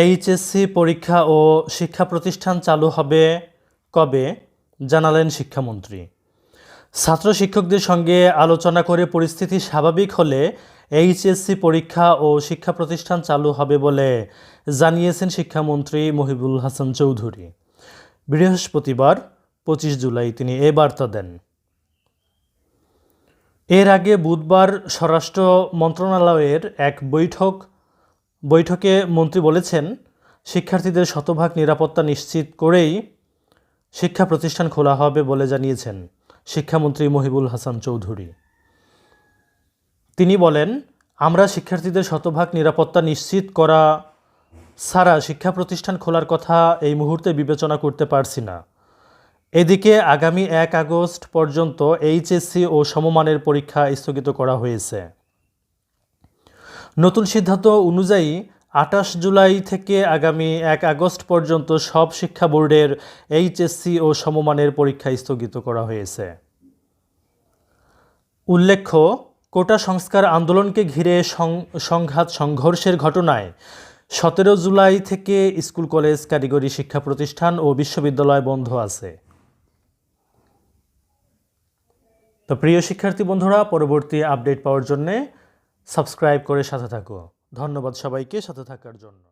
HSC পরীক্ষা ও শিক্ষা প্রতিষ্ঠান চালু হবে কবে? জানালেন শিক্ষামন্ত্রী। ছাত্র শিক্ষকদের সঙ্গে আলোচনা করে পরিস্থিতি স্বাভাবিক হলে এইচএসসি পরীক্ষা ও শিক্ষা প্রতিষ্ঠান চালু হবে বলে জানিয়েছেন শিক্ষামন্ত্রী মহিবুল হাসান চৌধুরী। বৃহস্পতিবার পঁচিশ জুলাই তিনি এ বার্তা দেন। এর আগে বুধবার স্বরাষ্ট্র মন্ত্রণালয়ের এক বৈঠক বৈঠকে মন্ত্রী বলেছেন, শিক্ষার্থীদের শতভাগ নিরাপত্তা নিশ্চিত করেই শিক্ষা প্রতিষ্ঠান খোলা হবে বলে জানিয়েছেন শিক্ষামন্ত্রী মহিবুল হাসান চৌধুরী। তিনি বলেন, আমরা শিক্ষার্থীদের শতভাগ নিরাপত্তা নিশ্চিত করা ছাড়া শিক্ষা প্রতিষ্ঠান খোলার কথা এই মুহূর্তে বিবেচনা করতে পারছি না। এদিকে আগামী এক আগস্ট পর্যন্ত এইচএসসি ও সমমানের পরীক্ষা স্থগিত করা হয়েছে। নতুন সিদ্ধান্ত অনুযায়ী আঠাশ জুলাই থেকে আগামী এক আগস্ট পর্যন্ত সব শিক্ষা বোর্ডের এইচএসসি ও সমমানের পরীক্ষা স্থগিত করা হয়েছে। উল্লেখ্য, কোটা সংস্কার আন্দোলনকে ঘিরে সংঘাত সংঘর্ষের ঘটনায় সতেরো জুলাই থেকে স্কুল, কলেজ, কারিগরি শিক্ষা প্রতিষ্ঠান ও বিশ্ববিদ্যালয় বন্ধ আছে। তো প্রিয় শিক্ষার্থী বন্ধুরা, পরবর্তী আপডেট পাওয়ার জন্যে সাবস্ক্রাইব করে সাথে থাকো। ধন্যবাদ সবাইকে সাথে থাকার জন্য।